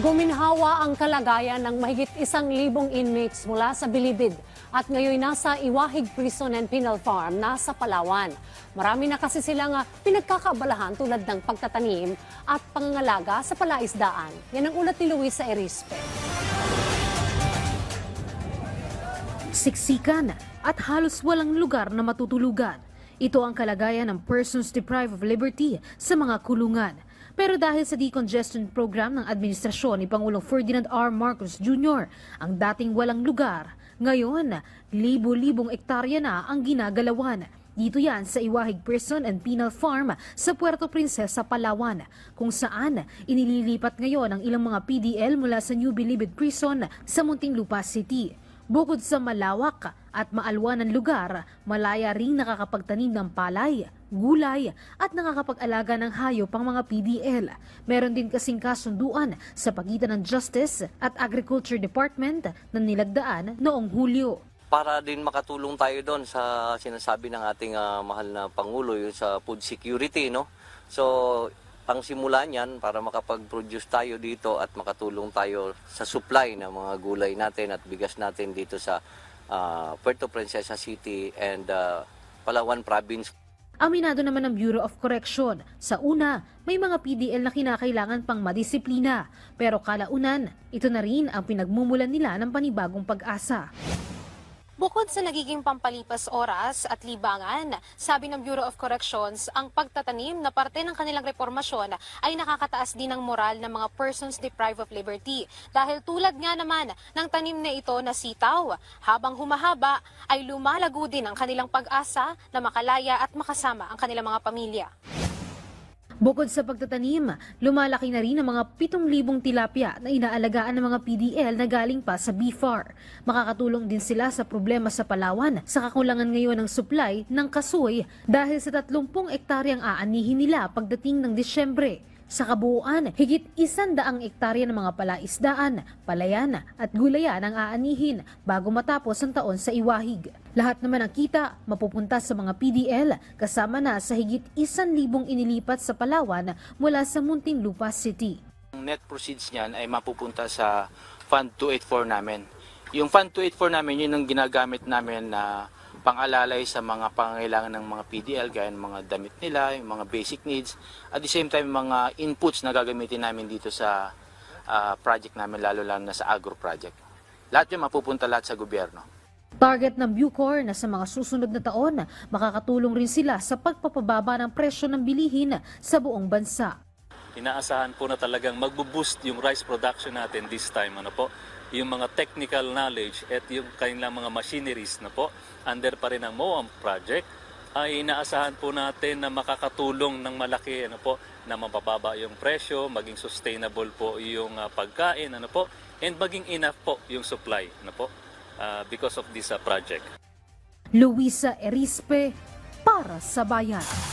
Guminhawa ang kalagayan ng mahigit isang libong inmates mula sa Bilibid at ngayon nasa Iwahig Prison and Penal Farm nasa Palawan. Marami na kasi silang ah, pinagkakaabalahan tulad ng pagtatanim at pangangalaga sa palaisdaan. Yan ang ulat ni Luisa Erispe. siksikan at halos walang lugar na matutulugan. Ito ang kalagayan ng persons deprived of liberty sa mga kulungan. Pero dahil sa decongestion program ng administrasyon ni Pangulong Ferdinand R. Marcos Jr., ang dating walang lugar, ngayon, libo-libong ektarya na ang ginagalawan. Dito yan sa Iwahig Prison and Penal Farm sa Puerto Princesa, Palawan, kung saan inililipat ngayon ang ilang mga PDL mula sa New Bilibid Prison sa Muntinlupa City. Bukod sa malawak at maalwan lugar, malaya ring nakakapagtanim ng palay, gulay at nakakapag-alaga ng hayop ang mga PDL. Meron din kasing kasunduan sa pagitan ng Justice at Agriculture Department na nilagdaan noong Hulyo. para din makatulong tayo doon sa sinasabi ng ating ah, mahal na Pangulo yung sa food security, no? So, ang simula niyan para makapag-produce tayo dito at makatulong tayo sa supply ng mga gulay natin at bigas natin dito sa ah, Puerto Princesa City and ah, Palawan Province. Aminado naman ng Bureau of Correction. Sa una, may mga PDL na kinakailangan pang madisiplina. Pero kalaunan, ito na rin ang pinagmumulan nila ng panibagong pag-asa. Bukod sa nagiging pampalipas oras at libangan, sabi ng Bureau of Corrections, ang pagtatanim na parte ng kanilang repormasyon ay nakakataas din ng moral ng mga persons deprived of liberty. Dahil tulad nga naman ng tanim na ito na sitaw, habang humahaba ay lumalago din ang kanilang pag-asa na makalaya at makasama ang kanilang mga pamilya. Bukod sa pagtatanim, lumalaki na rin ang mga 7,000 tilapia na inaalagaan ng mga PDL na galing pa sa BFAR. Makakatulong din sila sa problema sa Palawan sa kakulangan ngayon ng supply ng kasoy dahil sa 30 ektaryang aanihin nila pagdating ng Disyembre. Sa kabuuan, higit isandaang ektarya ng mga palaisdaan, palayan at gulayan ang aanihin bago matapos ang taon sa Iwahig. Lahat naman ang kita mapupunta sa mga PDL kasama na sa higit isan libong inilipat sa Palawan mula sa Muntinlupa City. Net proceeds niyan ay mapupunta sa Fund 284 namin. Yung Fund 284 namin, yun ang ginagamit namin na pangalalay sa mga pangangailangan ng mga PDL, gaya ng mga damit nila, yung mga basic needs. At the same time, mga inputs na gagamitin namin dito sa ah, project namin, lalo lang na sa agro project. Lahat yun mapupunta lahat sa gobyerno. Target ng Bucor na sa mga susunod na taon, makakatulong rin sila sa pagpapababa ng presyo ng bilihin sa buong bansa. Inaasahan po na talagang magbo-boost yung rice production natin this time ano po? Yung mga technical knowledge at yung kanilang mga machineries na po? Under pa rin ang MOAM project. Ay inaasahan po natin na makakatulong ng malaki ano po? Na mabababa yung presyo, maging sustainable po yung ah, pagkain ano po? And maging enough po yung supply ano po? Ah, because of this ah, project. Luisa Erispe para sa Bayan.